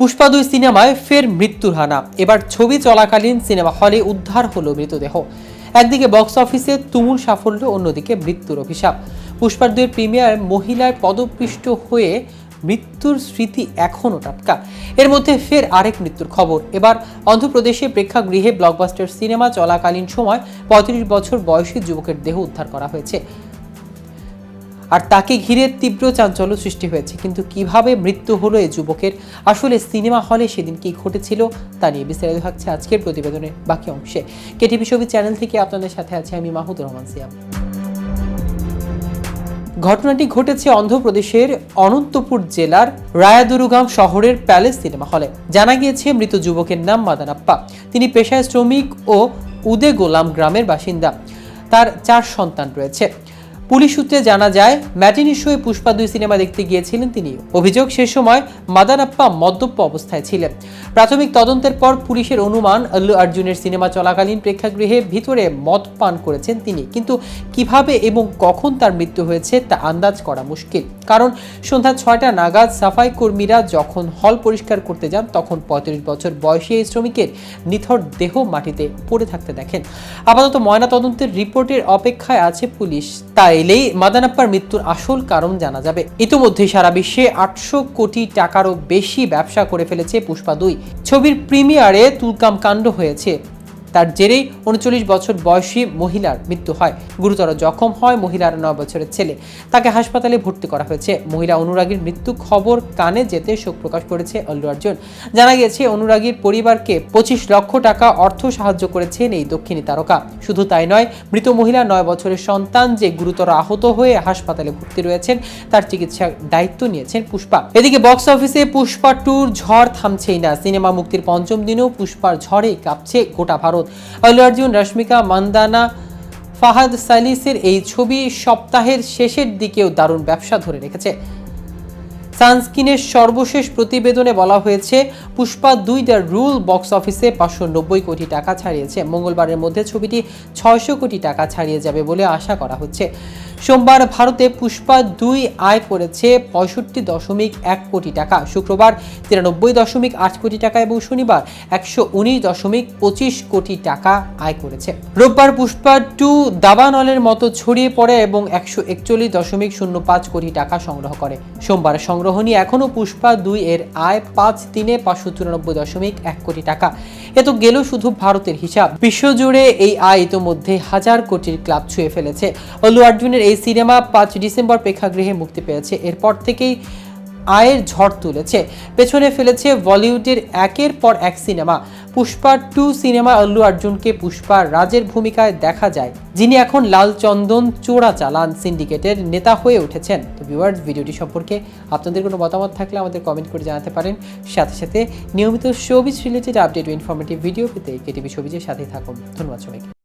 পুষ্পা দুই সিনেমায় ফের মৃত্যুর হানা। এবার ছবি চলাকালীন সিনেমা হলে উদ্ধার হলো মৃতদেহ। একদিকে বক্স অফিসে তুমুল সাফল্য, অন্যদিকে মৃত্যুর অভিশাপ। পুষ্পার দুইয়ের প্রিমিয়ার মহিলায় পদপৃষ্ট হয়ে মৃত্যুর স্মৃতি এখনও টাটকা। এর মধ্যে ফের আরেক মৃত্যুর খবর। এবার অন্ধ্রপ্রদেশে প্রেক্ষাগৃহে ব্লকবাস্টার সিনেমা চলাকালীন সময় পঁয়ত্রিশ বছর বয়সী যুবকের দেহ উদ্ধার করা হয়েছে। আর তাকে ঘিরে তীব্র চাঞ্চল্য সৃষ্টি হয়েছে। কিন্তু কীভাবে মৃত্যু হলো এই যুবকের? আসলে সিনেমা হলে সেদিন কি ঘটেছিল তা নিয়ে বিস্তারিত থাকছে আজকের প্রতিবেদনের বাকি অংশে। কেটিভি ছবি চ্যানেল থেকে আপনাদের সাথে আছে আমি মাহুদুর রহমান সিয়াম। ঘটনাটি ঘটেছে অন্ধ্রপ্রদেশের অনন্তপুর জেলার রায়াদুরুগাম শহরের প্যালেস সিনেমা হলে। জানা গিয়েছে, মৃত যুবকের নাম মাদানাপ্পা তিনি পেশায় শ্রমিক ও উদে গোলাম গ্রামের বাসিন্দা। তার চার সন্তান রয়েছে। পুলিশ সূত্রে জানা যায় ম্যাটিনি শোয়ে পুষ্পা দুই সিনেমা দেখতে গিয়েছিলেন তিনি অভিযোগ, সে সময় মাদানাপ্পা মদ্যপ অবস্থায় ছিলেন। প্রাথমিক তদন্তের পর পুলিশের অনুমান আল্লু অর্জুনের সিনেমা চলাকালীন প্রেক্ষাগৃহে ভিতরে মদ পান করেছেন তিনি। কিন্তু কীভাবে এবং কখন তার মৃত্যু হয়েছে তা আন্দাজ করা মুশকিল। কারণ সন্ধ্যা ছয়টা নাগাদ সাফাই কর্মীরা যখন হল পরিষ্কার করতে যান, তখন পঁয়ত্রিশ বছর বয়সী এই শ্রমিকের নিথর দেহ মাটিতে পড়ে থাকতে দেখেন। আপাতত ময়না তদন্তের রিপোর্টের অপেক্ষায় আছে পুলিশ। তা এলেই মাদানাপ্পার মৃত্যুর আসল কারণ জানা যাবে। ইতিমধ্যে সারা বিশ্বে আটশো কোটি টাকারও বেশি ব্যবসা করে ফেলেছে পুষ্পা দুই। ছবির প্রিমিয়ারে তুলকাম কাণ্ড হয়েছে। তার জেরেই উনচল্লিশ বছর বয়সী মহিলার মৃত্যু হয়। গুরুতর জখম হয় মহিলার নয় বছরের ছেলে। তাকে হাসপাতালে ভর্তি করা হয়েছে। মহিলা অনুরাগীর মৃত্যু খবর কানে যেতে শোক প্রকাশ করেছে অল্লু অর্জুন। জানা গেছে অনুরাগীর পরিবারকে পঁচিশ লক্ষ টাকা অর্থ সাহায্য করেছেন এই দক্ষিণী তারকা। শুধু তাই নয়, মৃত মহিলা নয় বছরের সন্তান যে গুরুতর আহত হয়ে হাসপাতালে ভর্তি রয়েছেন, তার চিকিৎসার দায়িত্ব নিয়েছেন পুষ্পা। এদিকে বক্স অফিসে পুষ্পা টুর ঝড় থামছেই না। সিনেমা মুক্তির পঞ্চম দিনেও পুষ্পার ঝড়ে কাঁপছে গোটা ভারত। আল্লু অর্জুন, রশ্মিকা, মান্দানা, ফাহাদ সালিসের এই ছবি সপ্তাহের শেষের দিকেও দারুণ ব্যবসা ধরে রেখেছে। সানস্কিনের সর্বশেষ প্রতিবেদনে বলা হয়েছে, পুষ্পা দুই দ্য রুল বক্স অফিসে পাঁচশো নব্বই কোটি টাকা ছাড়িয়েছে। মঙ্গলবারের মধ্যে ছবিটি ছয়শো কোটি টাকা ছাড়িয়ে যাবে বলে আশা করা হচ্ছে। সোমবার ভারতে পুষ্পা দুই আয় করেছে পঁয়ষট্টি দশমিক এক কোটি টাকা। শুক্রবার তিরানব্বই দশমিক আট কোটি টাকা এবং শনিবার একশো উনিশ দশমিক পঁচিশ কোটি টাকা আয় করেছে। রোববার পুষ্পা টু দাবানলের মতো ছড়িয়ে পড়ে এবং একশো একচল্লিশ দশমিক শূন্য পাঁচ কোটি টাকা সংগ্রহ করে। সোমবার সংগ্রহ নিয়ে এখনও পুষ্পা দুই এর আয় পাঁচ দিনে পাঁচশো চুরানব্বই দশমিক এক কোটি টাকা। এ তো গেল শুধু ভারতের হিসাব। বিশ্বজুড়ে এই আয় ইতোমধ্যে হাজার কোটির ক্লাব ছুঁয়ে ফেলেছে। অল্লু অর্জুনের এই সিনেমা পাঁচ ডিসেম্বর প্রেক্ষাগৃহে মুক্তি পেয়েছে। এরপর থেকেই আয়ের ঝড় তুলেছে। পেছনে ফেলেছে বলিউডের একের পর এক cinema. Pushpa two cinema Allu অর্জুনকে পুষ্পা রাজের ভূমিকায় দেখা যায়, যিনি এখন লাল চন্দন চোরা চালান সিন্ডিকেটের নেতা হয়ে উঠেছেন। তো ভিউয়ার্স ভিডিওটি সম্পর্কে আপনাদের কোনো মতামত থাকলে আমাদের কমেন্ট করে জানাতে পারেন। সাথে সাথে নিয়মিত শোবিজ রিলেটেড আপডেট ও ইনফরমেটিভ ভিডিও পেতে কেটিভি শোবিজের সাথেই থাকুন। ধন্যবাদ সবাইকে।